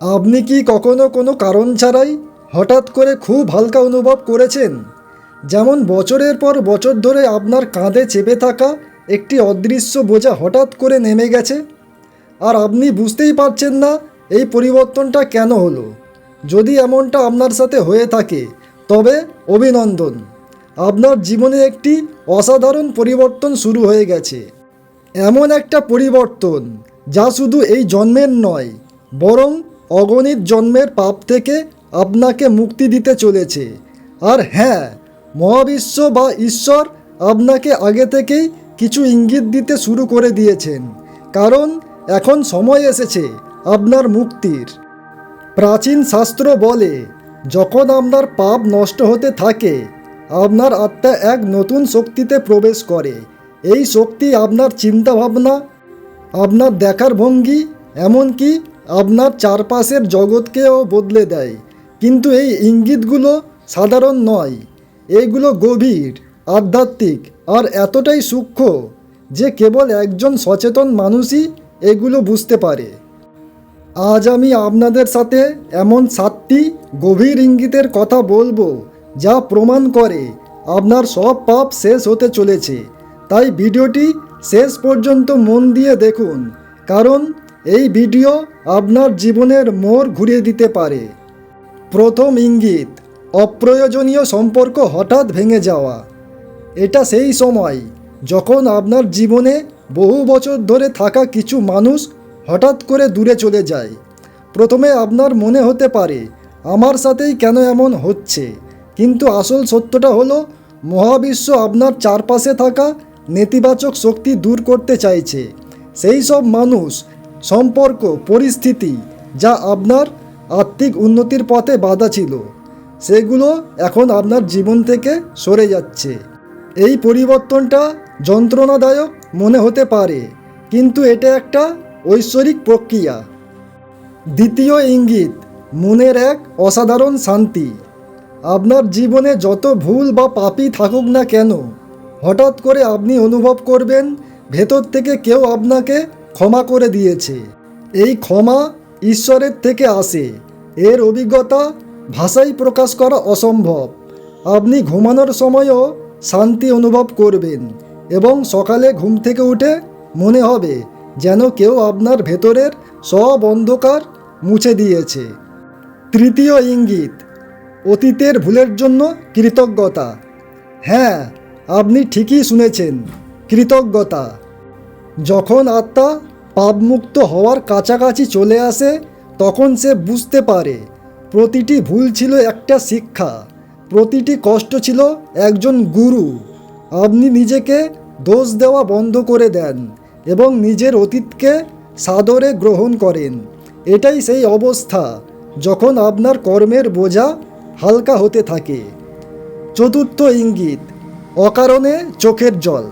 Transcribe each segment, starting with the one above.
আপনি কি কখনো কোনো কারণ ছাড়াই হঠাৎ করে খুব হালকা অনুভব করেছেন? যেমন বছরের পর বছর ধরে আপনার কাঁধে চেপে থাকা একটি অদৃশ্য বোঝা হঠাৎ করে নেমে গেছে। আর আপনি বুঝতেই পারছেন না এই পরিবর্তনটা কেন হলো। যদি এমনটা আপনার সাথে হয়ে থাকে, তবে অভিনন্দন। আপনার জীবনে একটি অসাধারণ পরিবর্তন শুরু হয়ে গেছে। এমন একটা পরিবর্তন যা শুধু এই জন্মের নয়, বরং অগণিত জন্মের পাপ থেকে আপনাকে মুক্তি দিতে চলেছে। আর হ্যাঁ মহাবিশ্ব বা ঈশ্বর আপনাকে আগে থেকেই কিছু ইঙ্গিত দিতে শুরু করে দিয়েছেন। কারণ এখন সময় এসেছে আপনার মুক্তির। প্রাচীন শাস্ত্র বলে, যখন আপনার পাপ নষ্ট হতে থাকে, আপনার আত্মা এক নতুন শক্তিতে প্রবেশ করে। এই শক্তি আপনার চিন্তাভাবনা, আপনার দেখার ভঙ্গি, এমনকি আপনার চারপাশের জগৎকেও বদলে দেয়। কিন্তু এই ইঙ্গিতগুলো সাধারণ নয়। এইগুলো গভীর, আধ্যাত্মিক আর এতটাই সূক্ষ্ম যে কেবল একজন সচেতন মানুষই এগুলো বুঝতে পারে। আজ আমি আপনাদের সাথে এমন সাতটি গভীর ইঙ্গিতের কথা বলব যা প্রমাণ করে আপনার সব পাপ শেষ হতে চলেছে। তাই ভিডিওটি শেষ পর্যন্ত মন দিয়ে দেখুন, কারণ এই ভিডিও আপনার জীবনের মোড় ঘুরিয়ে দিতে পারে। প্রথম ইঙ্গিত, অপ্রয়োজনীয় সম্পর্ক হঠাৎ ভেঙে যাওয়া। এটা সেই সময় যখন আপনার জীবনে বহু বছর ধরে থাকা কিছু মানুষ হঠাৎ করে দূরে চলে যায়। প্রথমে আপনার মনে হতে পারে, আমার সাথেই কেন এমন হচ্ছে? কিন্তু আসল সত্যটা হলো, মহাবিশ্ব আপনার চারপাশে থাকা নেতিবাচক শক্তি দূর করতে চাইছে। সেই সব মানুষ সম্পর্ক, পরিস্থিতি যা আপনার আর্থিক উন্নতির পথে বাধা ছিল, সেগুলো এখন আপনার জীবন থেকে সরে যাচ্ছে। এই পরিবর্তনটা যন্ত্রণাদায়ক মনে হতে পারে, কিন্তু এটা একটা ঐশ্বরিক প্রক্রিয়া। দ্বিতীয় ইঙ্গিত, মনের এক অসাধারণ শান্তি। আপনার জীবনে যত ভুল বা পাপই থাকুক না কেন, হঠাৎ করে আপনি অনুভব করবেন ভেতর থেকে কেউ আপনাকে ক্ষমা করে দিয়েছে। এই ক্ষমা ঈশ্বরের থেকে আসে। এর অভিজ্ঞতা ভাষায় প্রকাশ করা অসম্ভব। আপনি ঘুমানোর সময়ও শান্তি অনুভব করবেন এবং সকালে ঘুম থেকে উঠে মনে হবে যেন কেউ আপনার ভেতরের সব অন্ধকার মুছে দিয়েছে। তৃতীয় ইঙ্গিত, অতীতের ভুলের জন্য কৃতজ্ঞতা। হ্যাঁ আপনি ঠিকই শুনেছেন, কৃতজ্ঞতা। যখন আত্মা পাপমুক্ত হওয়ার কাছাকাছি চলে আসে, তখন সে বুঝতে পারে, প্রতিটি ভুল ছিল একটা শিক্ষা, প্রতিটি কষ্ট ছিল একজন গুরু। আপনি নিজেকে দোষ দেওয়া বন্ধ করে দেন এবং নিজের অতীতকে সাদরে গ্রহণ করেন। এটাই সেই অবস্থা যখন আপনার কর্মের বোঝা হালকা হতে থাকে। চতুর্থ ইঙ্গিত, অকারণে চোখের জল।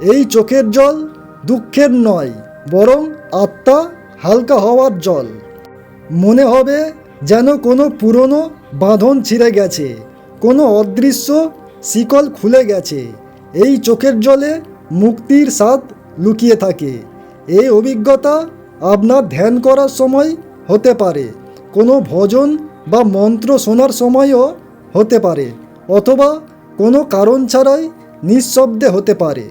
এই চোখের জল দুঃখের নয়, বরং আত্মা হালকা হওয়ার জল। মনে হবে যেন কোনো পুরনো বাঁধন ছিঁড়ে গেছে, কোনো অদৃশ্য শিকল খুলে গেছে। এই চোখের জলে মুক্তির স্বাদ লুকিয়ে থাকে। এই অভিজ্ঞতা আপনার ধ্যান করার সময় হতে পারে, কোনো ভজন বা মন্ত্র শোনার সময়ও হতে পারে, অথবা কোনো কারণ ছাড়াই নিঃশব্দে হতে পারে।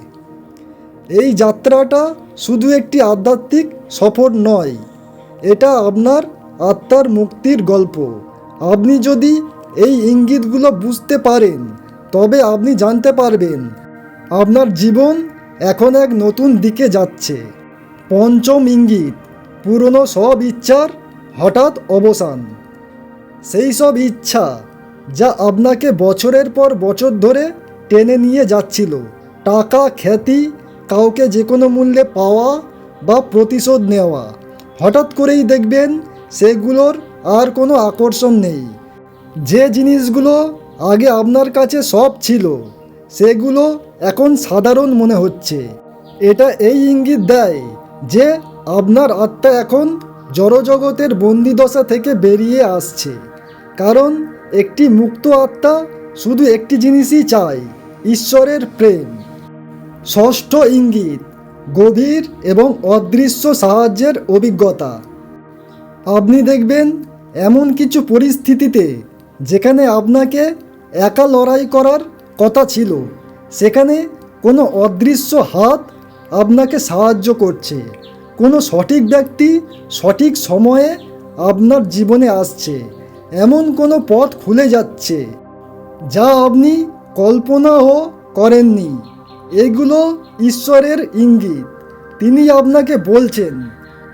এই যাত্রাটা শুধু একটি আধ্যাত্মিক সফর নয়, এটা আপনার আত্মার মুক্তির গল্প। আপনি যদি এই ইঙ্গিতগুলো বুঝতে পারেন, তবে আপনি জানতে পারবেন, আপনার জীবন এখন এক নতুন দিকে যাচ্ছে। পঞ্চম ইঙ্গিত, পুরনো সব ইচ্ছার হঠাৎ অবসান। সেই সব ইচ্ছা যা আপনাকে বছরের পর বছর ধরে টেনে নিয়ে যাচ্ছিল, টাকা, খ্যাতি কাউকে যে কোনো মূল্যে পাওয়া বা প্রতিশোধ নেওয়া। হঠাৎ করেই দেখবেন সেগুলোর আর কোনো আকর্ষণ নেই। যে জিনিসগুলো আগে আপনার কাছে সব ছিল, সেগুলো এখন সাধারণ মনে হচ্ছে। এটা এই ইঙ্গিত দেয় যে আপনার আত্মা এখন জড়জগতের বন্দিদশা থেকে বেরিয়ে আসছে। কারণ একটি মুক্ত আত্মা শুধু একটি জিনিসই চায়, ঈশ্বরের প্রেম। ষষ্ঠ ইঙ্গিত, গভীর এবং অদৃশ্য সাহায্যের অভিজ্ঞতা। আপনি দেখবেন এমন কিছু পরিস্থিতিতে যেখানে আপনাকে একা লড়াই করার কথা ছিল, সেখানে কোনো অদৃশ্য হাত আপনাকে সাহায্য করছে, কোনো সঠিক ব্যক্তি সঠিক সময়ে আপনার জীবনে আসছে, এমন কোনো পথ খুলে যাচ্ছে, যা আপনি কল্পনাও করেননি। এগুলো ঈশ্বরের ইঙ্গিত। তিনি আপনাকে বলছেন,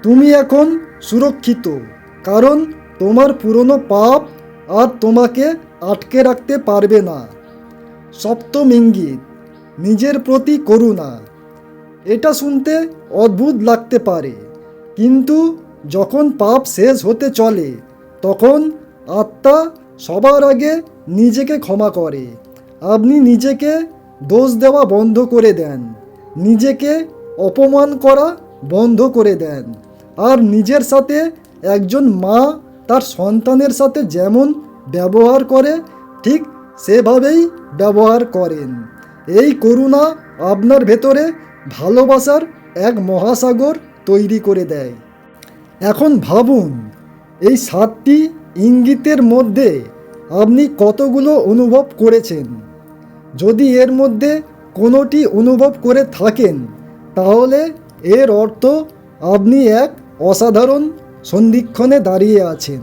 তুমি এখন সুরক্ষিত, কারণ তোমার পুরনো পাপ আর তোমাকে আটকে রাখতে পারবে না। সপ্তম ইঙ্গিত, নিজের প্রতি করুণা। এটা শুনতে অদ্ভুত লাগতে পারে, কিন্তু যখন পাপ শেষ হতে চলে, তখন আত্মা সবার আগে নিজেকে ক্ষমা করে। আপনি নিজেকে দোষ দেওয়া বন্ধ করে দেন। নিজেকে অপমান করা বন্ধ করে দেন। আর নিজের সাথে একজন মা তার সন্তানের সাথে যেমন ব্যবহার করে, ঠিক সেভাবেই ব্যবহার করেন। এই করুণা আপনার ভেতরে ভালোবাসার এক মহাসাগর তৈরি করে দেয়। এখন ভাবুন, এই সাতটি ইঙ্গিতের মধ্যে আপনি কতগুলো অনুভব করেছেন? যদি এর মধ্যে কোনোটি অনুভব করে থাকেন, তাহলে এর অর্থ আপনি এক অসাধারণ সন্ধিক্ষণে দাঁড়িয়ে আছেন।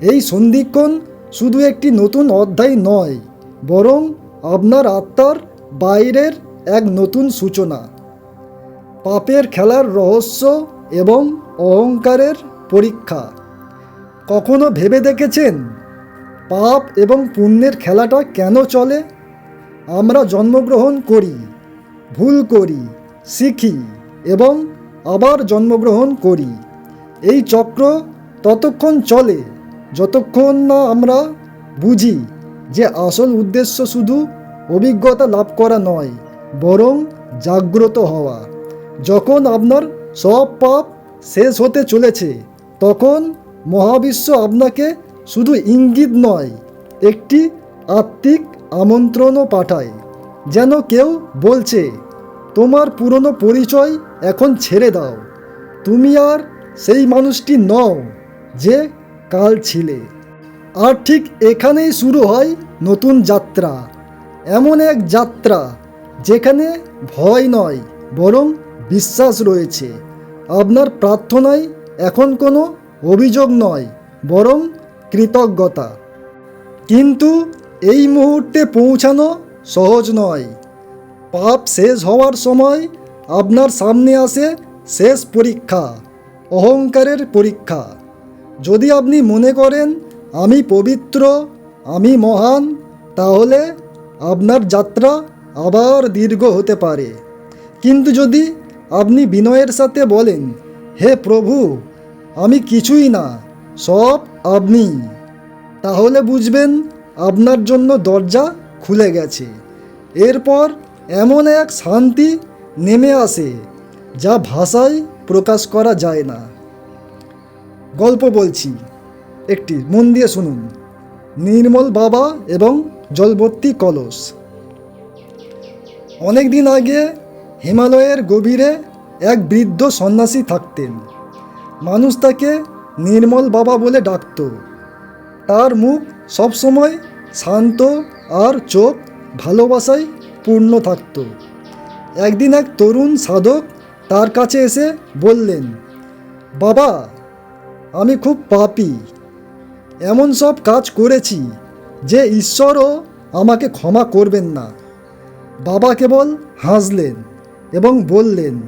এই সন্ধিক্ষণ শুধু একটি নতুন অধ্যায় নয়, বরং আপনার আত্মার বাইরের এক নতুন সূচনা। পাপের খেলার রহস্য এবং অহংকারের পরীক্ষা। কখনো ভেবে দেখেছেন? পাপ এবং পুণ্যের খেলাটা কেন চলে? আমরা জন্মগ্রহণ করি, ভুল করি, শিখি এবং আবার জন্মগ্রহণ করি। এই চক্র ততক্ষণ চলে, যতক্ষণ না আমরা বুঝি যে আসল উদ্দেশ্য শুধু অভিজ্ঞতা লাভ করা নয়, বরং জাগ্রত হওয়া। যখন আপনার সব পাপ শেষ হতে চলেছে, তখন মহাবিশ্ব আপনাকে শুধু ইঙ্গিত নয়, একটি আত্মিক আমন্ত্রণও পাঠায়। যেন কেউ বলছে, তোমার পুরনো পরিচয় এখন ছেড়ে দাও। তুমি আর সেই মানুষটি নও যে কাল ছিলে। আর ঠিক এখানেই শুরু হয় নতুন যাত্রা। এমন এক যাত্রা যেখানে ভয় নয়, বরং বিশ্বাস রয়েছে। আপনার প্রার্থনায় এখন কোনো অভিযোগ নয়, বরং কৃতজ্ঞতা। কিন্তু এই মুহূর্তে পৌঁছানো সহজ নয়। পাপ শেষ হওয়ার সময় আপনার সামনে আসে শেষ পরীক্ষা, অহংকারের পরীক্ষা। যদি আপনি মনে করেন, আমি পবিত্র, আমি মহান তাহলে আপনার যাত্রা আবার দীর্ঘ হতে পারে। কিন্তু যদি আপনি বিনয়ের সাথে বলেন, হে প্রভু, আমি কিছুই না, সব আপনি তাহলে বুঝবেন আপনার জন্য দরজা খুলে গেছে। এরপর এমন এক শান্তি নেমে আসে, যা ভাষায় প্রকাশ করা যায় না। গল্প বলছি, একটি মন দিয়ে শুনুন। নির্মল বাবা এবং জলবর্তী কলস। অনেক দিন আগে হিমালয়ের গভীরে এক বৃদ্ধ সন্ন্যাসী থাকতেন। মানুষ তাকে নির্মল বাবা বলে ডাকত। তার মুখ সবসময় শান্ত আর চোখ ভালোবাসায় পূর্ণ থাকত। একদিন এক তরুণ সাধক তার কাছে এসে বললেন, বাবা, আমি খুব পাপি। এমন সব কাজ করেছি যে ঈশ্বরও আমাকে ক্ষমা করবেন না। বাবা কেবল হাসলেন এবং বললেন,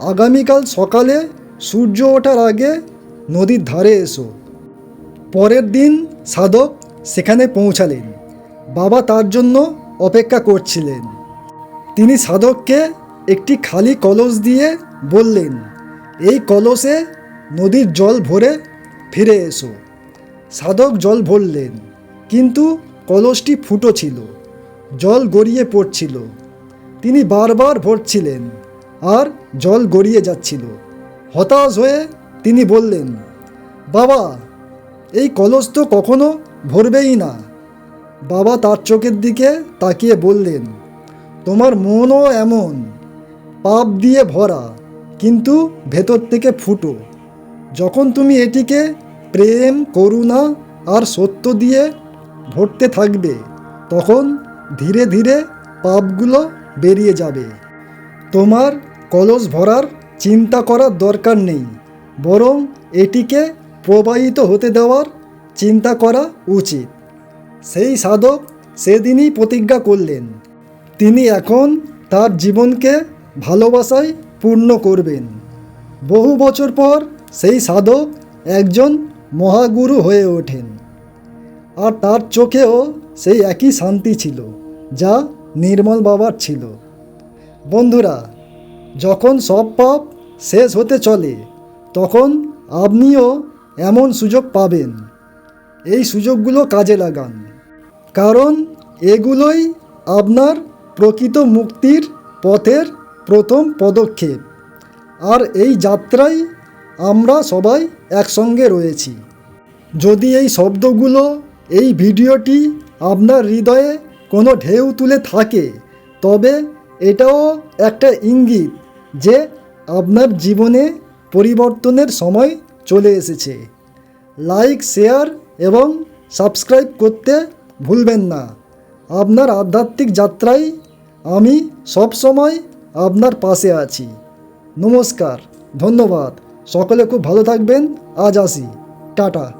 আগামীকাল সকালে সূর্য ওঠার আগে নদীর ধারে এসো। পরের দিন সাধক সেখানে পৌঁছালেন। বাবা তার জন্য অপেক্ষা করছিলেন। তিনি সাধককে একটি খালি কলস দিয়ে বললেন, এই কলসে নদীর জল ভরে ফিরে এসো। সাধক জল ভরলেন, কিন্তু কলসটি ফুটো ছিল, জল গড়িয়ে পড়ছিল। তিনি বারবার ভরছিলেন, আর জল গড়িয়ে যাচ্ছিল। হতাশ হয়ে তিনি বললেন, বাবা, এই কলস তো কখনো ভরবেই না। বাবা তার চোখের দিকে তাকিয়ে বললেন, তোমার মনও এমন, পাপ দিয়ে ভরা, কিন্তু ভেতর থেকে ফুটো। যখন তুমি এটিকে প্রেম, করুণা আর সত্য দিয়ে ভরতে থাকবে, তখন ধীরে ধীরে পাপগুলো বেরিয়ে যাবে। তোমার কলস ভরার চিন্তা করার দরকার নেই, বরং এটিকে প্রবাহিত হতে দেওয়ার চিন্তা করা উচিত। সেই সাধক সেদিনই প্রতিজ্ঞা করলেন। তিনি এখন তার জীবনকে ভালোবাসায় পূর্ণ করবেন। বহু বছর পর সেই সাধক একজন মহাগুরু হয়ে ওঠেন। আর তার চোখেও সেই একই শান্তি ছিল, যা নির্মল বাবার ছিল। বন্ধুরা, যখন সব পাপ শেষ হতে চলে, তখন আপনিও এমন সুযোগ পাবেন। এই সুযোগগুলো কাজে লাগান। কারণ এগুলোই আপনার প্রকৃত মুক্তির পথের প্রথম পদক্ষেপ। আর এই যাত্রায় আমরা সবাই একসঙ্গে রয়েছি। যদি এই শব্দগুলো এই ভিডিওটি আপনার হৃদয়ে কোনো ঢেউ তুলে থাকে, তবে এটাও একটা ইঙ্গিত যে আপনার জীবনে পরিবর্তনের সময় চলে এসেছে। লাইক, শেয়ার এবং সাবস্ক্রাইব করতে ভুলবেন না। আপনার আধ্যাত্মিক যাত্রায় আমি সবসময় আপনার পাশে আছি। নমস্কার, ধন্যবাদ। সকলে খুব ভালো থাকবেন। আজ আসি। টাটা।